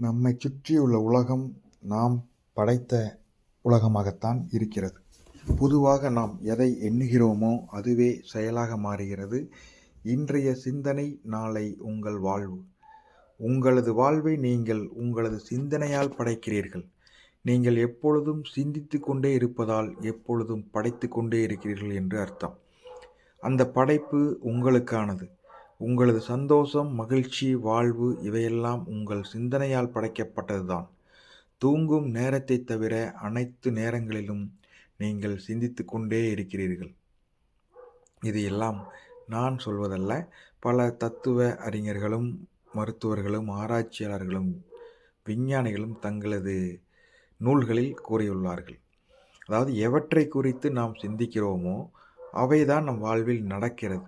நம்மை சுற்றியுள்ள உலகம் நாம் படைத்த உலகமாகத்தான் இருக்கிறது. பொதுவாக நாம் எதை எண்ணுகிறோமோ அதுவே செயலாக மாறுகிறது. இன்றைய சிந்தனை நாளை உங்கள் வாழ்வு. உங்களது வாழ்வை நீங்கள் உங்களது சிந்தனையால் படைக்கிறீர்கள். நீங்கள் எப்பொழுதும் சிந்தித்து கொண்டே இருப்பதால் எப்பொழுதும் படைத்து கொண்டே இருக்கிறீர்கள் என்று அர்த்தம். அந்த படைப்பு உங்களுக்கானது. உங்களது சந்தோஷம் மகிழ்ச்சி வாழ்வு இவையெல்லாம் உங்கள் சிந்தனையால் படைக்கப்பட்டதுதான். தூங்கும் நேரத்தை தவிர அனைத்து நேரங்களிலும் நீங்கள் சிந்தித்து கொண்டே இருக்கிறீர்கள். இது எல்லாம் நான் சொல்வதல்ல. பல தத்துவ அறிஞர்களும் மருத்துவர்களும் ஆராய்ச்சியாளர்களும் விஞ்ஞானிகளும் தங்களது நூல்களில் கூறியுள்ளார்கள். அதாவது எவற்றை குறித்து நாம் சிந்திக்கிறோமோ அவைதான் நம் வாழ்வில் நடக்கிறது.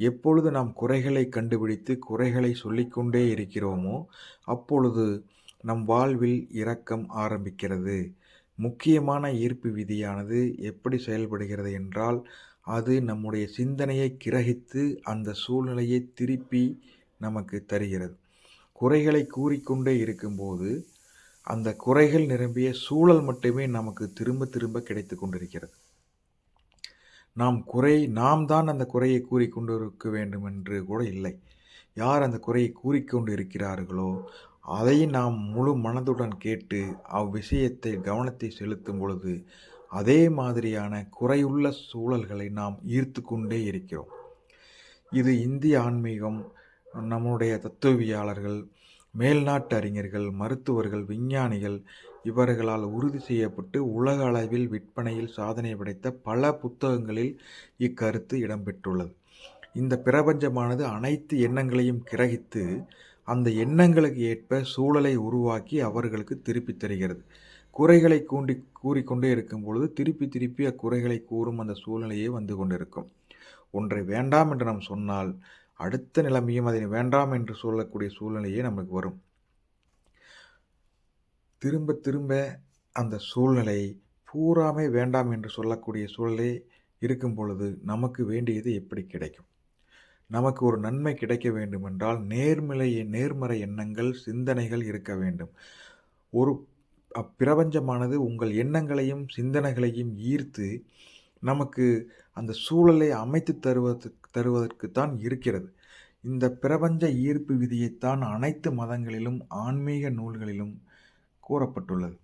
எப்பொழுது நாம் குறைகளை கண்டுபிடித்து குறைகளை சொல்லிக்கொண்டே இருக்கிறோமோ அப்பொழுது நம் வாழ்வில் இரக்கம் ஆரம்பிக்கிறது. முக்கியமான ஈர்ப்பு விதியானது எப்படி செயல்படுகிறது என்றால் அது நம்முடைய சிந்தனையை கிரகித்து அந்த சூழ்நிலையை திருப்பி நமக்கு தருகிறது. குறைகளை கூறிக்கொண்டே இருக்கும்போது அந்த குறைகள் நிரம்பிய சூழல் மட்டுமே நமக்கு திரும்ப திரும்ப கிடைத்து கொண்டிருக்கிறது. நாம் குறை நாம் தான் அந்த குறையை கூறிக்கொண்டு இருக்க வேண்டும் என்று கூட இல்லை. யார் அந்த குறையை கூறிக்கொண்டு இருக்கிறார்களோ அதை நாம் முழு மனதுடன் கேட்டு அவ்விஷயத்தை கவனத்தை செலுத்தும் பொழுது அதே மாதிரியான குறையுள்ள சூழல்களை நாம் ஈர்த்து கொண்டே இருக்கிறோம். இது இந்திய ஆன்மீகம் நம்முடைய தத்துவியாளர்கள் மேல்நாட்டு அறிஞர்கள் மருத்துவர்கள் விஞ்ஞானிகள் இவர்களால் உறுதி செய்யப்பட்டு உலக அளவில் விற்பனையில் சாதனை படைத்த பல புத்தகங்களில் இக்கருத்து இடம்பெற்றுள்ளது. இந்த பிரபஞ்சமானது அனைத்து எண்ணங்களையும் கிரகித்து அந்த எண்ணங்களுக்கு ஏற்ப சூழலை உருவாக்கி அவர்களுக்கு திருப்பி தருகிறது. குறைகளை கூண்டி கூறிக்கொண்டே இருக்கும் பொழுது திருப்பி திருப்பி அக்குறைகளை கூறும் அந்த சூழ்நிலையே வந்து கொண்டிருக்கும். ஒன்றை வேண்டாம் என்று நாம் சொன்னால் அடுத்த நிலைமையும் அதை வேண்டாம் என்று சொல்லக்கூடிய சூழ்நிலையே நமக்கு வரும். திரும்ப திரும்ப அந்த சூழ்நிலை பூராமே வேண்டாம் என்று சொல்லக்கூடிய சூழலே இருக்கும் பொழுது நமக்கு வேண்டியது எப்படி கிடைக்கும்? நமக்கு ஒரு நன்மை கிடைக்க வேண்டுமென்றால் நேர்மலை நேர்மறை எண்ணங்கள் சிந்தனைகள் இருக்க வேண்டும். ஒரு அப்பிரபஞ்சமானது உங்கள் எண்ணங்களையும் சிந்தனைகளையும் ஈர்த்து நமக்கு அந்த சூழலை அமைத்து தருவதற்கு தருவதற்கு தான் இருக்கிறது. இந்த பிரபஞ்ச ஈர்ப்பு விதியைத்தான் அனைத்து மதங்களிலும் ஆன்மீக நூல்களிலும் கூறப்பட்டுள்ளது.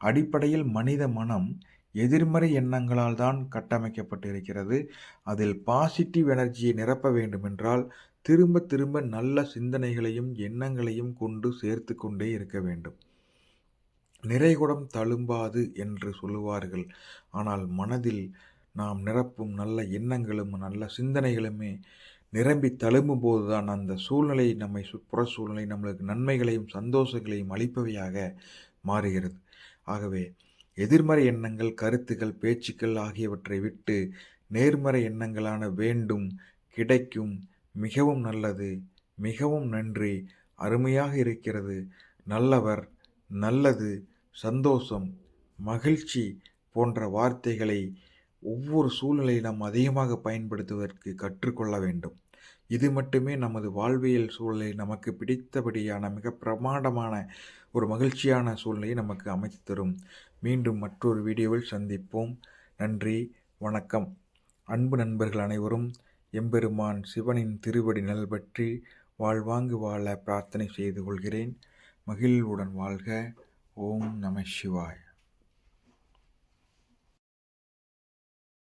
அடிப்படையில் மனித மனம் எதிர்மறை எண்ணங்களால் தான் கட்டமைக்கப்பட்டிருக்கிறது. அதில் பாசிட்டிவ் எனர்ஜியை நிரப்ப வேண்டுமென்றால் திரும்ப திரும்ப நல்ல சிந்தனைகளையும் எண்ணங்களையும் கொண்டு சேர்த்து கொண்டே இருக்க வேண்டும். நிறைகுடம் தழும்பாது என்று சொல்லுவார்கள். ஆனால் மனதில் நாம் நிரப்பும் நல்ல எண்ணங்களும் நல்ல சிந்தனைகளுமே நிரம்பி தழும்பும் போதுதான் அந்த சூழ்நிலை நம்மை புற சூழ்நிலை நம்மளுக்கு நன்மைகளையும் சந்தோஷங்களையும் அளிப்பவையாக மாறுகிறது. ஆகவே எதிர்மறை எண்ணங்கள் கருத்துக்கள் பேச்சுக்கள் ஆகியவற்றை விட்டு நேர்மறை எண்ணங்களான வேண்டும் கிடைக்கும் மிகவும் நல்லது மிகவும் நன்றி அருமையாக இருக்கிறது நல்லவர் நல்லது சந்தோஷம் மகிழ்ச்சி போன்ற வார்த்தைகளை ஒவ்வொரு சூழ்நிலையை நாம் அதிகமாக பயன்படுத்துவதற்கு கற்றுக்கொள்ள வேண்டும். இது மட்டுமே நமது வாழ்வியல் சூழலை நமக்கு பிடித்தபடியான மிக பிரமாண்டமான ஒரு மகிழ்ச்சியான சூழ்நிலையை நமக்கு அமைத்து தரும். மீண்டும் மற்றொரு வீடியோவில் சந்திப்போம். நன்றி வணக்கம். அன்பு நண்பர்கள் அனைவரும் எம்பெருமான் சிவனின் திருவடி நல் பற்றி வாழ்வாங்கு வாழ பிரார்த்தனை செய்து கொள்கிறேன். மகிழ்வுடன் வாழ்க. ஓம் நம சிவாய்.